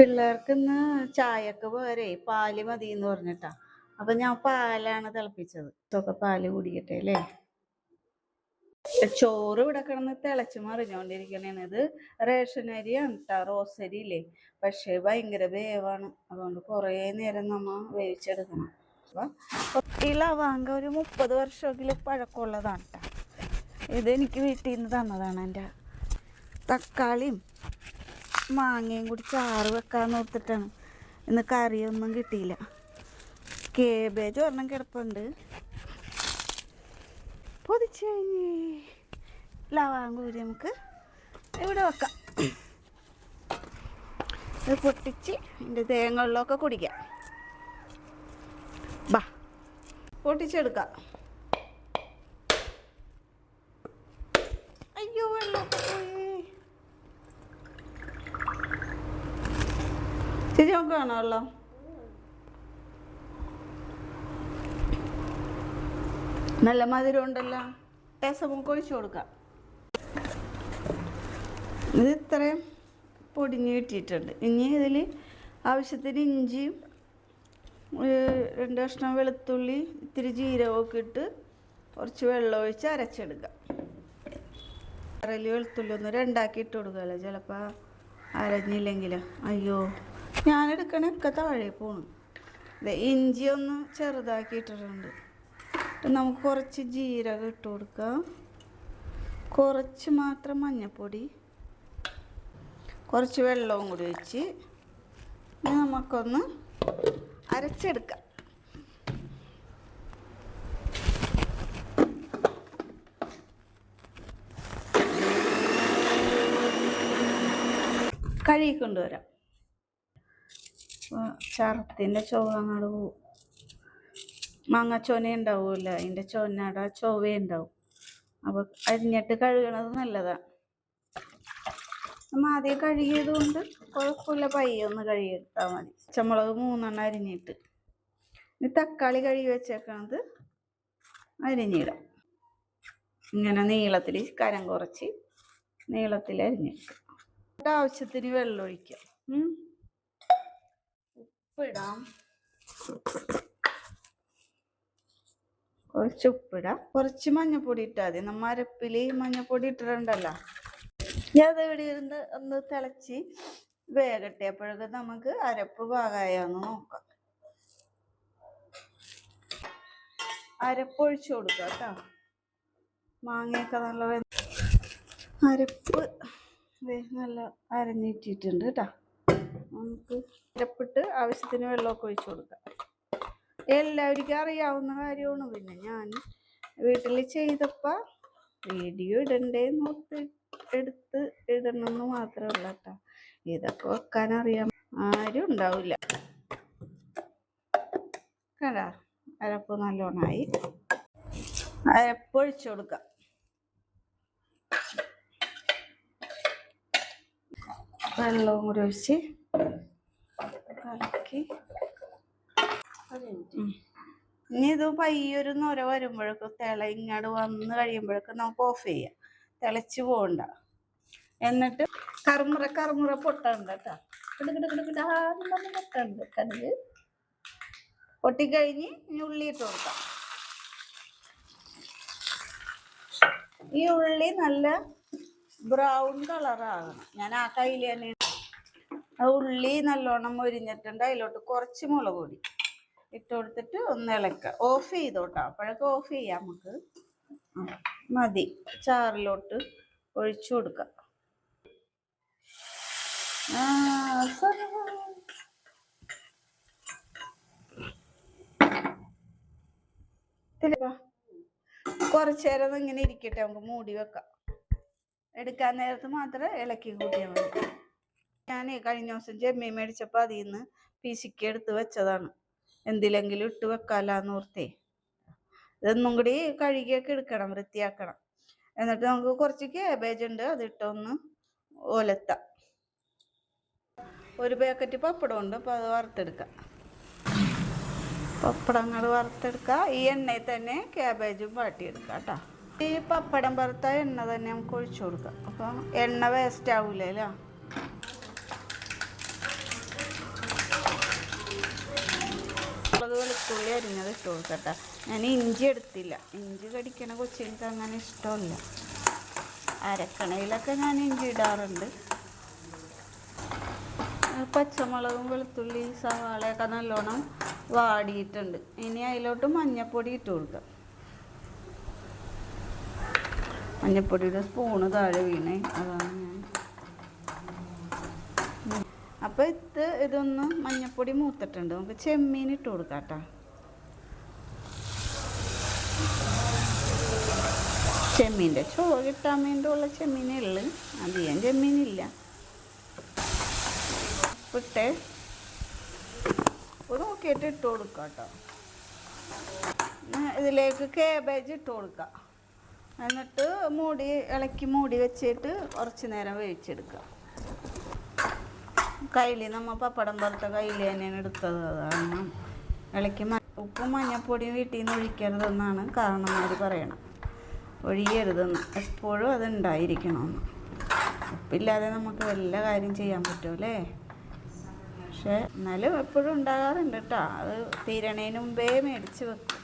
പിള്ളേർക്ക് ഇന്ന് ചായക്ക് പോരെ പാൽ മതി എന്ന് പറഞ്ഞിട്ടാ. അപ്പൊ ഞാൻ പാലാണ് തിളപ്പിച്ചത്. ഇതൊക്കെ പാൽ കുടിക്കട്ടെ അല്ലേ? ചോറ് ഇവിടെ കിടന്ന് തിളച്ച് മറിഞ്ഞോണ്ടിരിക്കണേണ്. ഇത് റേഷൻ കേട്ടോ റോസരി ഇല്ലേ? പക്ഷേ ഭയങ്കര വേവാണ്. അതുകൊണ്ട് കുറേ നേരം നമ്മ വേവിച്ചെടുക്കണം. ഈ ലവാങ്ക ഒരു മുപ്പത് വർഷമെങ്കിലും പഴക്കമുള്ളതാണ് കേട്ടോ ഇതെനിക്ക് വീട്ടിൽ നിന്ന് തന്നതാണ് എന്റെ തക്കാളിയും മാങ്ങയും കൂടി ചാറ് വെക്കാന്ന് ഓർത്തിട്ടാണ്. ഇന്ന് കറിയൊന്നും കിട്ടിയില്ല. കേബേജ് ഒരെണ്ണം കിടപ്പുണ്ട്. പൊതിച്ച് കഴിഞ്ഞ് ലവാങ്കൂരി നമുക്ക് ഇവിടെ വെക്കാം. ഇത് പൊട്ടിച്ച് എന്റെ തേങ്ങ വെള്ളമൊക്കെ കുടിക്കാം. ബാ പൊട്ടിച്ചെടുക്കാം അയ്യോ വെള്ളമൊക്കെ പോയേ വെള്ളം നല്ല മധുരം ഉണ്ടല്ലോ. ടേസ്റ്റ് നമുക്ക് ഒഴിച്ചു കൊടുക്കാം. ഇത് ഇത്രയും പൊടിഞ്ഞ് കിട്ടിയിട്ടുണ്ട്. ഇനി ഇതിൽ ആവശ്യത്തിന് ഇഞ്ചിയും രണ്ട് കഷ്ണം വെളുത്തുള്ളി ഇത്തിരി ജീരകമൊക്കെ ഇട്ട് കുറച്ച് വെള്ളം ഒഴിച്ച് അരച്ചെടുക്കാം. അരലി വെളുത്തുള്ളി ഒന്ന് രണ്ടാക്കി ഇട്ട് കൊടുക്കാമല്ലോ ചിലപ്പോൾ അരഞ്ഞില്ലെങ്കിൽ അയ്യോ. ഞാനെടുക്കണൊക്കെ താഴെ പോണു ഇഞ്ചി ഒന്ന് ചെറുതാക്കി ഇട്ടിട്ടുണ്ട് നമുക്ക് കുറച്ച് ജീരകം ഇട്ട് കൊടുക്കാം. കുറച്ച് മാത്രം മഞ്ഞൾപ്പൊടി കുറച്ച് വെള്ളവും കൂടി വെച്ച് നമുക്കൊന്ന് അരച്ചെടുക്കാം. കഴുകി കൊണ്ടുവരാം ചറത്തിന്റെ ചൊവ്വ അങ്ങോട്ട് പോവും. മാങ്ങാച്ചോന ഉണ്ടാവുമല്ലോ. അതിന്റെ ചോനയുടെ ചൊവ്വ ഉണ്ടാവും. അപ്പോൾ അരിഞ്ഞിട്ട് കഴുകണത് നല്ലതാണ് നമ്മൾ ആദ്യം കഴുകിയത് കൊണ്ട് കുഴപ്പമില്ല. പയ്യെ ഒന്ന് കഴുകിയെടുത്താൽ മതി. പച്ചമുളക് മൂന്നെണ്ണം അരിഞ്ഞിട്ട്. ഇനി തക്കാളി കഴുകി വെച്ചേക്കണത് അരിഞ്ഞിടാം. ഇങ്ങനെ നീളത്തിൽ കരം കുറച്ച് നീളത്തിൽ എന്നിട്ട് ആവശ്യത്തിന് വെള്ളം ഒഴിക്കാം. ഉപ്പിടാം. കുറച്ച് ഉപ്പിടാം. കുറച്ച് മഞ്ഞപ്പൊടി ഇട്ടാൽ മതി. നമ്മ അരപ്പിൽ മഞ്ഞപ്പൊടി ഇട്ടിട്ടുണ്ടല്ലോ. ഞാൻ അത് ഇവിടെ ഇരുന്ന് ഒന്ന് തിളച്ച് വേഗട്ടെ അപ്പോഴൊക്കെ നമുക്ക് അരപ്പ് പാകായാന്ന് നോക്കാം. അരപ്പ് ഒഴിച്ചു കൊടുക്കാം കേട്ടോ. മാങ്ങയൊക്കെ നല്ല അരപ്പ് നല്ല അരഞ്ഞിട്ടിട്ടുണ്ട് കേട്ടോ. നമുക്ക് ഇരപ്പിട്ട് ആവശ്യത്തിന് വെള്ളമൊക്കെ ഒഴിച്ചു കൊടുക്കാം. എല്ലാവർക്കും അറിയാവുന്ന കാര്യമാണ്. പിന്നെ ഞാൻ വീട്ടിൽ ചെയ്തപ്പോൾ വീഡിയോ ഇടണ്ടേ നോക്കി എടുത്ത് ഇടണമെന്ന് മാത്രമേ ഉള്ളൂ കേട്ടോ ഇതൊക്കെ വെക്കാൻ അറിയാം ആരും ഉണ്ടാവില്ല. കണ്ടാ അരപ്പ് നല്ലോണമായി അരപ്പ് ഒഴിച്ചു കൊടുക്കാം. വെള്ളവും കൂടി ഒഴിച്ച് കലക്കി. ഇനി ഇത് പയ്യൊരു നൊര വരുമ്പോഴേക്കും തിള ഇങ്ങോട്ട് വന്ന് കഴിയുമ്പോഴേക്കും നമുക്ക് ഓഫ് ചെയ്യാം. തിളച്ച് പോകണ്ട എന്നിട്ട് കറുമുറ കറുമുറ പൊട്ടണ്ട കേട്ടോ പൊട്ടുണ്ട് കടുക് പൊട്ടിക്കഴിഞ്ഞ് ഇനി ഉള്ളി ഇട്ട് കൊടുക്കാം. ഈ ഉള്ളി നല്ല ബ്രൗൺ കളറാകണം ഞാൻ ആ കയ്യിൽ തന്നെ ഉള്ളി നല്ലോണം മൊരിഞ്ഞിട്ടുണ്ട്. അതിലോട്ട് കുറച്ച് മുളക് പൊടി ഇട്ട് കൊടുത്തിട്ട് ഒന്ന് ഇളക്കുക. ഓഫ് ചെയ്തോട്ടോ. അപ്പോഴൊക്കെ ഓഫ് ചെയ്യാം നമുക്ക്. മതി. ചാറിലോട്ട് ഒഴിച്ചു കൊടുക്കാം. കുറച്ച് നേരം ഇങ്ങനെ ഇരിക്കട്ടെ. നമുക്ക് മൂടി വെക്കാം. എടുക്കാൻ നേരത്ത് മാത്രം ഇളക്കി കൂട്ടിയാൽ മതി. ഞാൻ കഴിഞ്ഞ ദിവസം ജമ്മീൻ മേടിച്ചപ്പോൾ അതിൽ നിന്ന് പീശിക്ക് എടുത്ത് വെച്ചതാണ്. എന്തിലെങ്കിലും ഇട്ട് വെക്കാലാന്ന് ഓർത്തേ. ഇതൊന്നും കൂടി കഴുകിയൊക്കെ എടുക്കണം വൃത്തിയാക്കണം. എന്നിട്ട് നമുക്ക് കുറച്ച് കേബേജ് ഉണ്ട് അതിട്ടൊന്ന് ഓലത്ത ഒരു പാക്കറ്റ് പപ്പടം ഉണ്ട് അപ്പോൾ അത് വറുത്തെടുക്കാം. പപ്പടങ്ങൾ വറുത്തെടുക്കുക ഈ എണ്ണയിൽ തന്നെ ക്യാബേജും വാട്ടിയെടുക്കുക കേട്ടോ. ഈ പപ്പടം വറുത്ത എണ്ണ തന്നെ നമുക്ക് ഒഴിച്ചു കൊടുക്കാം. അപ്പം എണ്ണ വേസ്റ്റ് ആവൂലേ വെളുത്തുള്ളി അരിഞ്ഞത് ഇട്ട് കൊടുക്കട്ടെ. ഞാൻ ഇഞ്ചി എടുത്തില്ല. ഇഞ്ചി കടിക്കണ കൊച്ചിങ്ങൾക്ക് അങ്ങനെ ഇഷ്ടമില്ല. അരക്കണയിലൊക്കെ ഞാൻ ഇഞ്ചി ഇടാറുണ്ട്. പച്ചമുളകും വെളുത്തുള്ളി സവാളയൊക്കെ നല്ലോണം വാടിയിട്ടുണ്ട്. ഇനി അതിലോട്ട് മഞ്ഞപ്പൊടി ഇട്ട് കൊടുക്കാം. മഞ്ഞപ്പൊടിയുടെ സ്പൂണ് താഴെ വീണേ. അതാണ് ഞാൻ. അപ്പോൾ ഇത് ഇതൊന്ന് മഞ്ഞപ്പൊടി മൂത്തിട്ടുണ്ട്. നമുക്ക് ചെമ്മീൻ ഇട്ട് കൊടുക്കാം കേട്ടോ. ചെമ്മീന്റെ ചോറ് കിട്ടാൻ വേണ്ടിയുള്ള ചെമ്മീനേ ഉള്ളു. അധികം ചെമ്മീനില്ല. ഉപ്പിട്ട് ഒരു നോക്കിയിട്ട് ഇട്ട് കൊടുക്കാം കേട്ടോ. ഇതിലേക്ക് കേബേജ് ഇട്ട് കൊടുക്കുക എന്നിട്ട് മൂടി ഇളക്കി മൂടി വെച്ചിട്ട് കുറച്ച് നേരം വേവിച്ചെടുക്കുക കയ്യിൽ നമ്മൾ പപ്പടം പുറത്ത കയ്യിൽ തന്നെയാണ് എടുത്തത്. അതാണ് ഇളക്കി ഉപ്പും മഞ്ഞപ്പൊടിയും വീട്ടിൽ നിന്ന് ഒഴിക്കരുതെന്നാണ് കാരണന്മാർ പറയണം ഒഴിയരുതെന്ന്. എപ്പോഴും അത് ഉണ്ടായിരിക്കണമെന്ന് ഉപ്പില്ലാതെ നമുക്ക് വല്ല കാര്യം ചെയ്യാൻ പറ്റുമല്ലേ പക്ഷേ എന്നാലും എപ്പോഴും ഉണ്ടാകാറുണ്ട് കേട്ടോ അത് തീരണേന് മുമ്പേ മേടിച്ച് വെക്കും.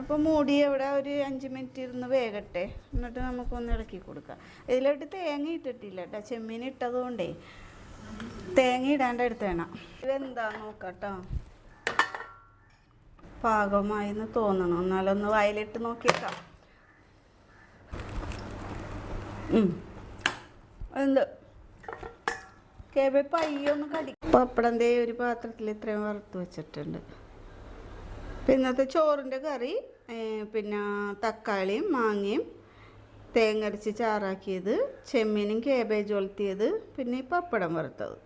അപ്പോൾ മൂടി അവിടെ ഒരു അഞ്ച് മിനിറ്റ് ഇരുന്ന് വേകട്ടെ. എന്നിട്ട് നമുക്കൊന്ന് ഇളക്കി കൊടുക്കാം. ഇതിലോട്ട് തേങ്ങ ഇട്ടിട്ടില്ല കേട്ടോ ചെമ്മീൻ ഇട്ടതുകൊണ്ടേ തേങ്ങ ഇടാണ്ട് എടുത്തേണം. ഇതെന്താ നോക്കാട്ടോ. പാകമായി എന്ന് തോന്നണം. എന്നാലൊന്ന് വയലിട്ട് നോക്കിയേക്കാം. എന്ത്? കേബ പയ്യൊന്ന് കടി പപ്പടം ദേ ഒരു പാത്രത്തിൽ ഇത്രയും വറുത്ത് വെച്ചിട്ടുണ്ട്. പിന്നെ ഇന്നത്തെ ചോറിന്റെ കറി പിന്നെ തക്കാളിയും മാങ്ങയും തേങ്ങ അരച്ച് ചാറാക്കിയത് ചെമ്മീനും കേബേജ് ഒലത്തിയത് പിന്നെ ഈ പപ്പടം വറുത്തത്.